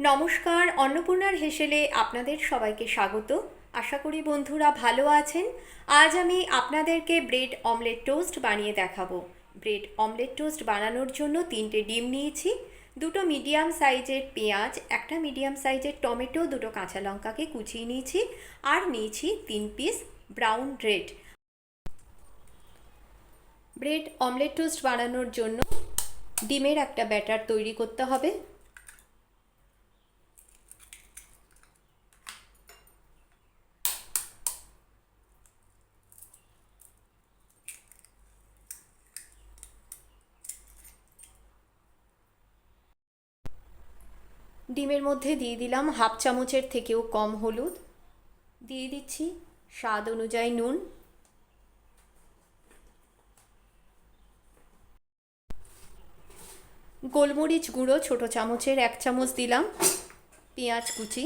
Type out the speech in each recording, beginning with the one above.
নমস্কার, অন্নপূর্ণার হেসেলে আপনাদের সবাইকে স্বাগত। আশা করি বন্ধুরা ভালো আছেন। আজ আমি আপনাদেরকে ব্রেড অমলেট টোস্ট বানিয়ে দেখাবো। ব্রেড অমলেট টোস্ট বানানোর জন্য তিনটে ডিম নিয়েছি। দুটো মিডিয়াম সাইজের পেঁয়াজ, একটা মিডিয়াম সাইজের টমেটো, দুটো কাঁচা লঙ্কাকে কুচিয়ে নিয়েছি আর নিয়েছি তিন piece brown bread. Bread omelette toast বানানোর জন্য ডিমের একটা ব্যাটার তৈরি করতে হবে। ডিমের মধ্যে দিয়ে দিলাম হাফ চামচের থেকেও কম হলুদ। দিয়ে দিচ্ছি স্বাদ অনুযায়ী নুন। গোলমরিচ গুঁড়ো ছোট চামচের এক চামচ দিলাম। পেঁয়াজ কুচি।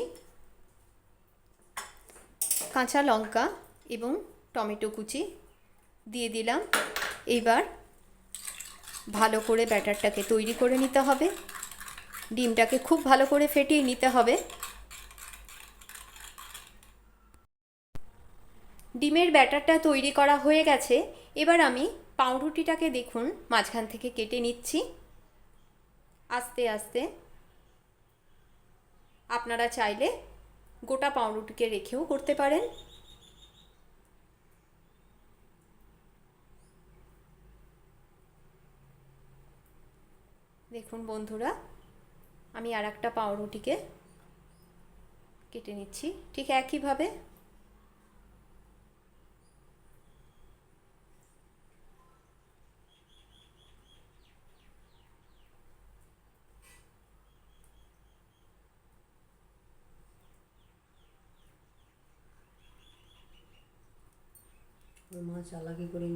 কাঁচা লঙ্কা এবং টমেটো কুচি। দিয়ে দিলাম। এবার ভালো করে ব্যাটারটাকে তৈরি করে নিতে হবে। ডিমটাকে খুব ভালো করে ফেটিয়ে নিতে হবে। ডিমের ব্যাটারটা তৈরি করা হয়ে গেছে। এবার আমি পাউরুটিটাকে দেখুন, মাঝখান থেকে কেটে নিচ্ছি। আস্তে আস্তে। আপনারা চাইলে গোটা পাউরুটিকে রেখেও করতে পারেন। দেখুন বন্ধুরা আমি আর একটা পাউরুটিকে কেটে নিচ্ছি। ঠিক একইভাবে মা চালাকি করে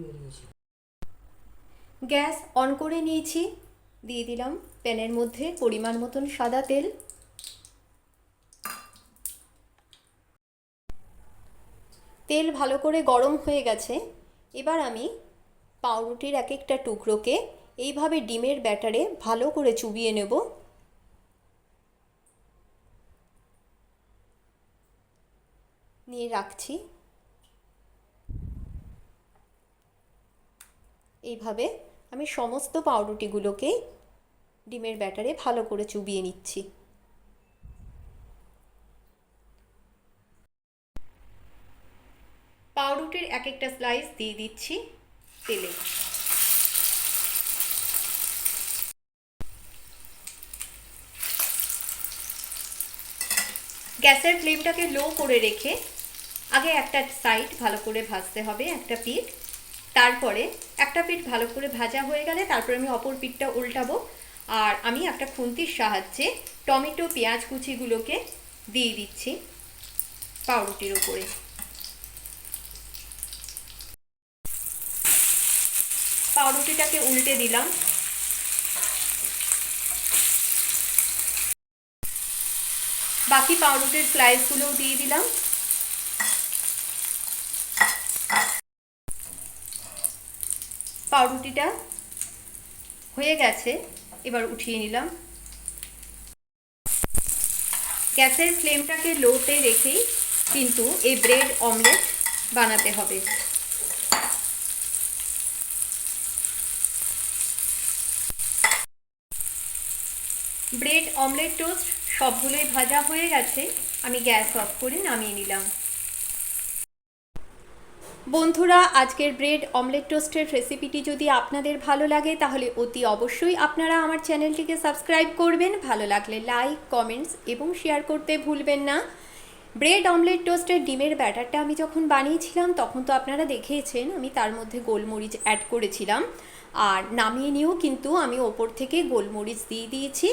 গ্যাস অন করে নিয়েছি। দিয়ে দিলাম প্যানের মধ্যে পরিমাণ মতন সাদা তেল। তেল ভালো করে গরম হয়ে গেছে। এবার আমি পাউরুটির এক একটা টুকরোকে এইভাবে ডিমের ব্যাটারে ভালো করে চুবিয়ে নেব। নিয়ে রাখছি। এইভাবে আমি সমস্ত পাউরুটিগুলোকে ডিমের ব্যাটারে ভালো করে চুবিয়ে নিচ্ছি। পাউরুটির এক একটা স্লাইস দিয়ে দিচ্ছি তেলে। গ্যাসের ফ্লেমটাকে লো করে রেখে আগে একটা সাইড ভালো করে ভাজতে হবে, একটা পিঠ তারপরে একটা পিঠ ভালো করে ভাজা হয়ে গেলে তারপরে আমি অপর পিঠটা উল্টাবো। আর আমি একটা খুন্তির সাহায্যে টমেটো, পেঁয়াজ কুচিগুলোকে দিয়ে দিচ্ছি পাউরুটির ওপরে। পাউরুটিটাকে উল্টে দিলাম। বাকি পাউরুটির স্লাইসগুলোও দিয়ে দিলাম। পাউরুটিটা হয়ে গেছে, এবার উঠিয়ে নিলাম। গ্যাসের ফ্লেমটাকে লোতে রেখেই কিন্তু এই ব্রেড অমলেট বানাতে হবে। ব্রেড অমলেট টোস্ট সবগুলোই ভাজা হয়ে গেছে, আমি গ্যাস অফ করে নামিয়ে নিলাম। বন্ধুরা, আজকের ব্রেড অমলেট টোস্টের রেসিপিটি যদি আপনাদের ভালো লাগে, তাহলে অতি অবশ্যই আপনারা আমার চ্যানেলটিকে সাবস্ক্রাইব করবেন। ভালো লাগলে লাইক, কমেন্টস এবং শেয়ার করতে ভুলবেন না। ব্রেড অমলেট টোস্টের ডিমের ব্যাটারটা আমি যখন বানিয়েছিলাম, তখন তো আপনারা দেখেছেন, আমি তার মধ্যে গোলমরিচ অ্যাড করেছিলাম। আর নামিয়ে নিয়েও কিন্তু আমি ওপর থেকে গোলমরিচ দিয়ে দিয়েছি।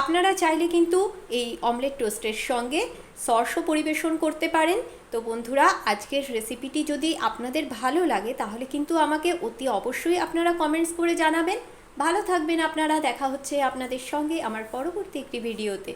আপনারা চাইলে কিন্তু এই অমলেট টোস্টের সঙ্গে সসও পরিবেশন করতে পারেন। তো বন্ধুরা, আজকের রেসিপিটি যদি আপনাদের ভালো লাগে, তাহলে কিন্তু আমাকে অতি অবশ্যই আপনারা কমেন্টস করে জানাবেন। ভালো থাকবেন আপনারা, দেখা হচ্ছে আপনাদের সঙ্গে আমার পরবর্তী একটি ভিডিওতে।